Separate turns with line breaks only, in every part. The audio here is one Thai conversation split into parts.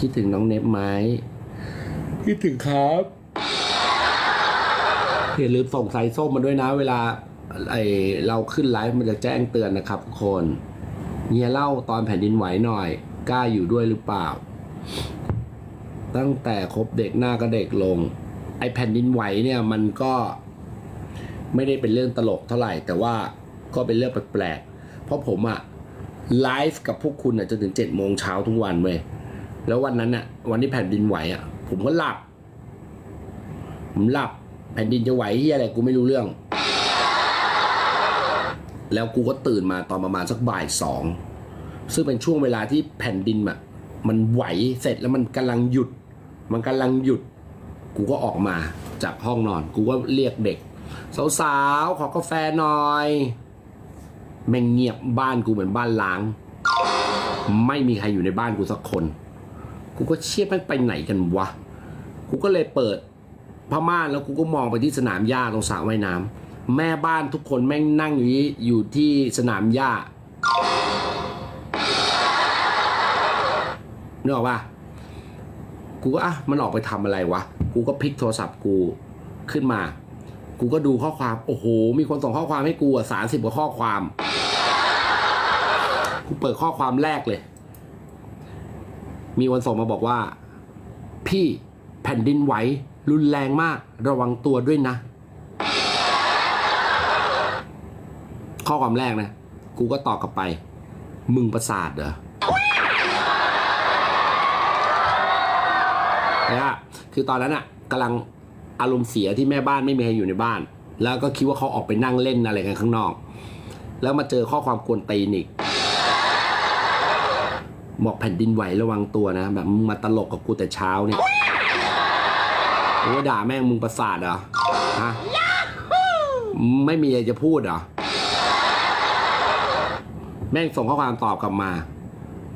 คิดถึงน้องเนบไหมคิดถึงครับอย่าลืมส่งสายส้มมาด้วยนะ เวลาไอเราขึ้นไลฟ์มันจะแจ้งเตือนนะครับทุกคนเฮียเล่าตอนแผ่นดินไหวหน่อย กล้าอยู่ด้วยหรือเปล่า ตั้งแต่คบเด็กหน้าก็เด็กลง ไอแผ่นดินไหวเนี่ยมันก็ไม่ได้เป็นเรื่องตลกเท่าไหร่ แต่ว่าก็เป็นเรื่องแปลกๆเพราะผมอะไลฟ์กับพวกคุณอะจนถึงเจ็ดโมงเช้าทุกวันเว้ย แล้ววันนั้นอะวันที่แผ่นดินไหวอะผมก็หลับ ผมหลับ แผ่นดินจะไหวที่อะไรกูไม่รู้เรื่อง แล้วกูก็ตื่นมาตอนประมาณสักบ่ายสองซึ่งเป็นช่วงเวลาที่แผ่นดินอะมันไหวเสร็จแล้วมันกำลังหยุด มันกำลังหยุด กูก็ออกมาจากห้องนอน กูก็เรียกเด็ก สาวๆขอกาแฟหน่อยแม่งเงียบบ้านกูเหมือนบ้านล้าง ไม่มีใครอยู่ในบ้านกูสักคน กูก็เชี่ยแม่งไปไหนกันวะ กูก็เลยเปิดผ้าม่านแล้วกูก็มองไปที่สนามหญ้าตรงสระว่ายน้ำแม่บ้านทุกคนแม่งนั่งอยู่ที่อยู่ที่สนามหญ้านึกออกปะกูก็อะมันออกไปทำอะไรวะ กูก็พลิกโทรศัพท์กูขึ้นมา กูก็ดูข้อความ โอ้โห มีคนส่งข้อความให้กูอะสามสิบกว่าข้อความ กูเปิดข้อความแรกเลย มีวันส่งมาบอกว่า พี่แผ่นดินไหว รุนแรงมากระวังตัวด้วยนะ ข้อความแรกนะ กูก็ตอบกลับไป มึงประสาทเหรอนะคือตอนนั้นอะกำลังอารมณ์เสียที่แม่บ้านไม่มีใครอยู่ในบ้าน แล้วก็คิดว่าเขาออกไปนั่งเล่นอะไรกันข้างนอก แล้วมาเจอข้อความกวนตีนอีก บอกแผ่นดินไหวระวังตัวนะ แบบมึงมาตลกกับกูแต่เช้าเนี่ยกูว่าด่าแม่งมึงประสาทเหรอฮะไม่มีอะไรจะพูดเหรอ แม่งส่งข้อความตอบกลับมา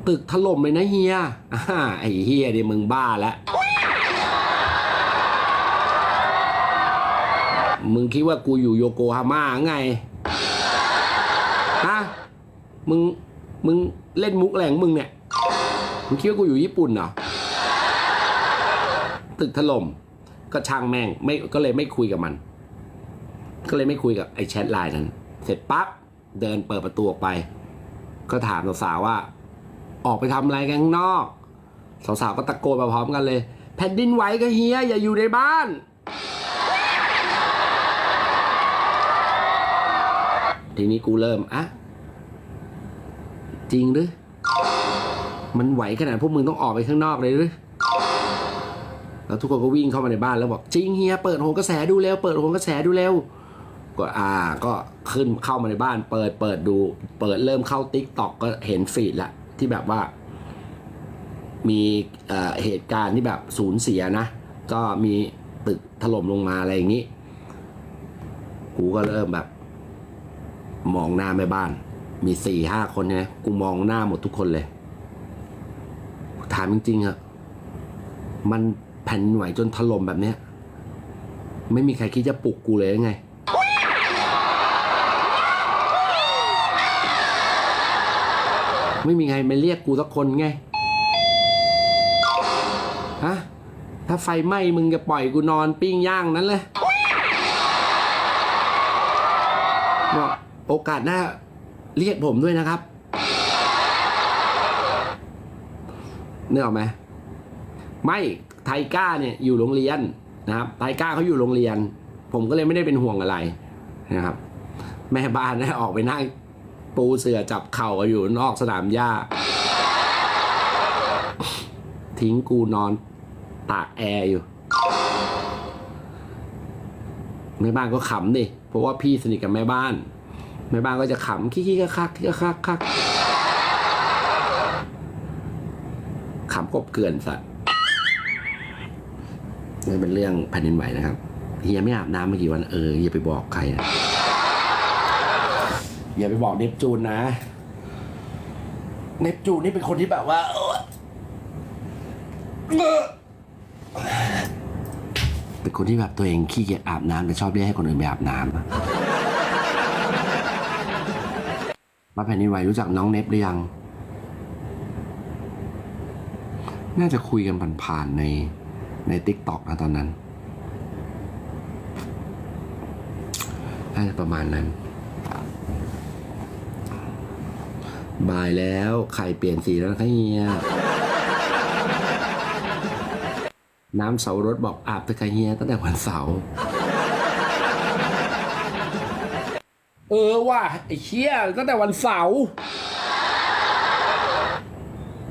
ตึกถล่มเลยนะเฮียอ่าไอ้เฮียดี๋ยวมึงบ้าแล้วมึงคิดว่ากูอยู่โยโกฮาม่าไง ฮะ มึง มึงเล่นมุกอะไรงมึงเนี่ย มึงคิดว่ากูอยู่ญี่ปุ่นเหรอ ตึกถล่ม ก็ช่างแม่ง ไม่ก็เลยไม่คุยกับมัน ก็เลยไม่คุยกับไอ้แชทไลน์นั้น เสร็จปั๊บ เดินเปิดประตูออกไป ก็ถามสาวๆว่า ออกไปทำอะไรกันข้างนอก สาวๆก็ตะโกนมาพร้อมกันเลย แผ่นดินไหวก็เฮียอย่าอยู่ในบ้านทีนี้กูเริ่มอะจริงหรือ มันไหวขนาดพวกมึงต้องออกไปข้างนอกเลยหรือแล้วทุกคนก็วิ่งเข้ามาในบ้านแล้วบอกจริงเฮียเปิดโหนกระแสดูเร็วเปิดโหนกระแสดูเร็วก็อ่าก็ขึ้นเข้ามาในบ้าน เปิดเปิดดู เปิดเริ่มเข้าติ๊กต็อกก็เห็นฟีดละที่แบบว่า มีเอ่อเหตุการณ์ที่แบบสูญเสียนะ ก็มีตึกถล่มลงมาอะไรอย่างนี้ กูก็เริ่มแบบ มองหน้าแม่บ้าน มีสี่ห้าคนเนี่ยกูมองหน้าหมดทุกคนเลยามจริงๆอะมันแผ่นไหวจนถล่มแบบเนี้ย ไม่มีใครคิดจะปลุกกูเลยไง ไม่มีใครมาเรียกกูสักคนไงฮะถ้าไฟไหม้มึงจะปล่อยกูนอนปิ้งย่างนั้นเลยบอกโอกาสหน้าเรียกผมด้วยนะครับ เนื้อออกไหมไม่ไทก้าเนี่ยอยู่โรงเรียนนะครับไทก้าเขาอยู่โรงเรียน ผมก็เลยไม่ได้เป็นห่วงอะไรนะครับ แม่บ้านได้ออกไปนั่งปูเสือจับเข่าอยู่นอกสนามหญ้า ทิ้งกูนอนตากแอร์อยู่แม่บ้านก็ขำดิเพราะว่าพี่สนิทกับแม่บ้าน แม่บ้านก็จะขำคิกๆคักๆคักๆคั กบเกลื่อนสัตว์นี่เป็นเรื่องแผ่นดินไหวนะครับเฮียไม่อาบน้ำมากี่วันเอออย่าไปบอกใครนะอย่าไปบอกเนปจูนนะ เนปจูนนี่เป็นคนที่แบบว่าเป็นคนที่แบบตัวเองขี้เกียจอาบน้ำแต่ชอบเรียกให้คนอื่นไปอาบน้ำมาแผ่นดินไหวรู้จักน้องเนปหรือยัง น่าจะคุยกันผ่านๆในในติ๊กต็อกนะตอนนั้น น่าจะประมาณนั้นบ่ายแล้วไข่เปลี่ยนสีแล้วนะคเฮียน้ำเสารถบอกอาบตะกะเฮียตั้งแต่วันเสาร์เออว่ะไอ้เชี่ยตั้งแต่วันเสาร์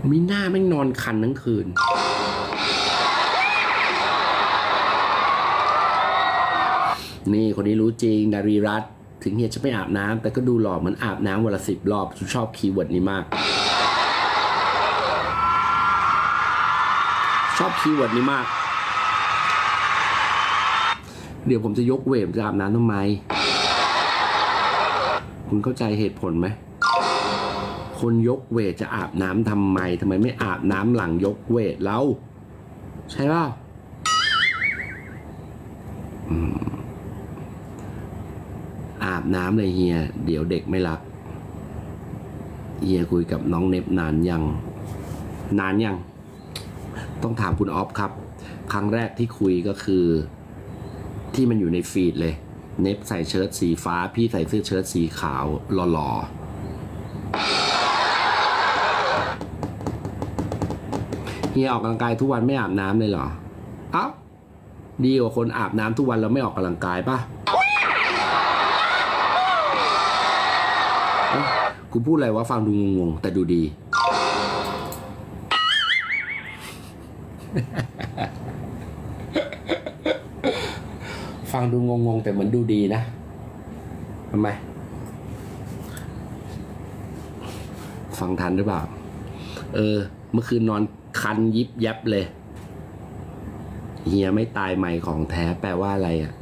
มีหน้าแม่นอนคันทั้งคืน นี่คนนี้รู้จริงดารีรัตถึงเฮียจะไม่อาบน้ำแต่ก็ดูหล่อเหมือนอาบน้ำวันละสิบรอบชอบคีย์เวิร์ดนี้มาก ชอบคีย์เวิร์ดนี้มาก เดี๋ยวผมจะยกเวทจะอาบน้ำทำไม คุณเข้าใจเหตุผลไหม คนยกเวทจะอาบน้ำทำไมทำไมไม่อาบน้ำหลังยกเวทแล้ว ใช่ปล่าอืมอาบน้ำเลยเฮีย เดี๋ยวเด็กไม่รัก เฮียคุยกับน้องเน็บนานยัง นานยัง ต้องถามคุณออฟครับ ครั้งแรกที่คุยก็คือ ที่มันอยู่ในฟีดเลย เน็บใส่เชิ้ตสีฟ้า พี่ใส่เสื้อเชิ้ตสีขาวหล่อๆ เฮียออกกำลังกายทุกวันไม่อาบน้ำเลยเหรอ เอ้า ดีกว่าคนอาบน้ำทุกวันแล้วไม่ออกกำลังกายปะกูพูดอะไรว่าฟังดูงงๆแต่ดูดี ฟังดูงงๆแต่เหมือนดูดีนะทำไม ฟังทันหรือเปล่า เออ เมื่อคืนนอน คันยิบยับเลย เฮียไม่ตายใหม่ของแท้แปลว่าอะไรอะ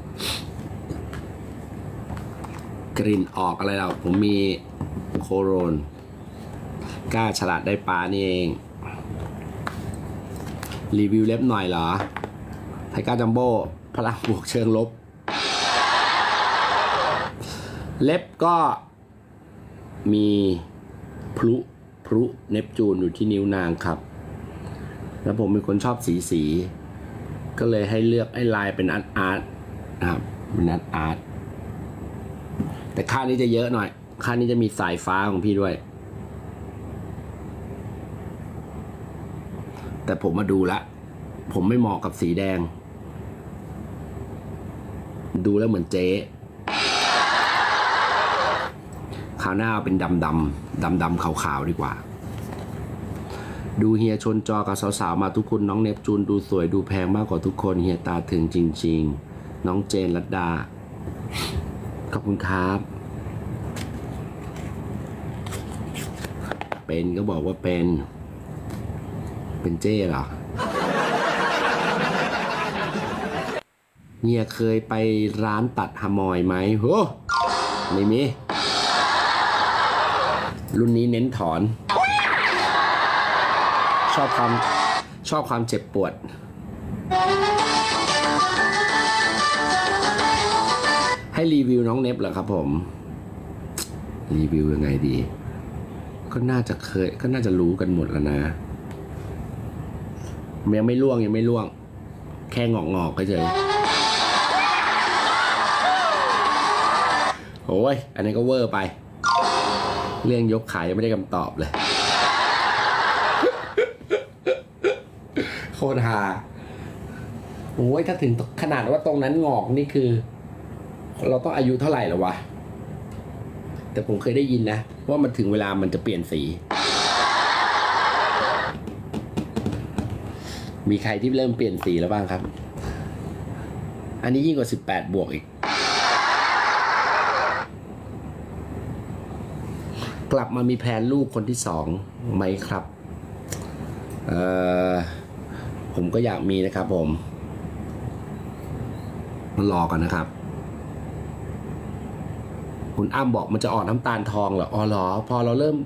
กลิ่นออกอะไรเราผมมีโคโรนกล้าฉลาดได้ปลานี่เอง รีวิวเล็บหน่อยเหรอไทก้าจัมโบ้พลังบวกเชิงลบ เล็บก็มีพลุพลุเนปจูนอยู่ที่นิ้วนางครับ แล้วผมเป็นคนชอบสีสี ก็เลยให้เลือกให้ลายเป็นอาร์ตอาร์ตนะครับเป็นอาร์ตอาร์ตแต่ค่านี้จะเยอะหน่อยค่านี้จะมีสายฟ้าของพี่ด้วย แต่ผมมาดูแล้วผมไม่เหมาะกับสีแดง ดูแล้วเหมือนเจ๊คราวหน้าเป็นดำดำดำดำขาวๆดีกว่า ดูเฮียชนจอกับสาวๆมาทุกคนน้องเนปจูนดูสวยดูแพงมากกว่าทุกคนเฮียตาถึงจริง ๆ น้องเจนรัตดา ขอบคุณครับ เป็นก็บอกว่าเป็น เป็นเจ้เหรอเฮียเคยไปร้านตัดฮามอยไหมโหไม่มีรุ่นนี้เน้นถอน ชอบความชอบความเจ็บปวด ให้รีวิวน้องเน็บเหรอครับผม รีวิวยังไงดี ก็น่าจะเคย ก็น่าจะรู้กันหมดแล้วนะยังไม่ล่วงยังไม่ล่วง แค่งอกงอกๆเฉยโอ้ย อันนี้ก็เวอร์ไป เรื่องยกขายยังไม่ได้คำตอบเลย โคตรฮาโอ้ยถ้าถึงขนาดว่าตรงนั้นงอกนี่คือ เราต้องอายุเท่าไหร่แล้วะ แต่ผมเคยได้ยินนะ ว่ามันถึงเวลามันจะเปลี่ยนสี มีใครที่เริ่มเปลี่ยนสีแล้วบ้างครับ อันนี้ยิ่งกว่า18บวกอีก กลับมามีแพลนลูกคนที่สองไหมครับ เอ่อ ผมก็อยากมีนะครับผมรอก่อนนะครับ คุณอ้ำบอกมันจะออกน้ำตาลทองเหรออ๋อเหรอ พอเราเริ่ม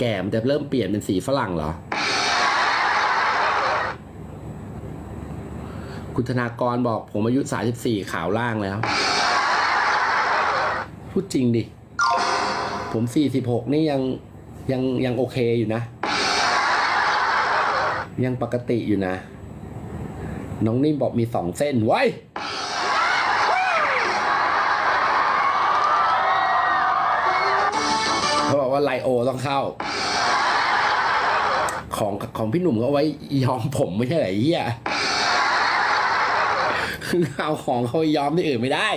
แก่มันจะเริ่มเปลี่ยนเป็นสีฝรั่งเหรอ คุณธนากรบอกผมอายุ 34 ขาวล่างแล้ว พูดจริงดิ ผม 46 นี่ยังยังยังโอเคอยู่นะ ยังปกติอยู่นะ น้องนิ่มบอกมีสองเส้นไว้เขาบอกว่าไลโอต้องเข้า ของของพี่หนุ่มก็เอาไว้ย้อมผมไม่ใช่เหรอเฮียเอาของเขาย้อมที่อื่นไม่ได้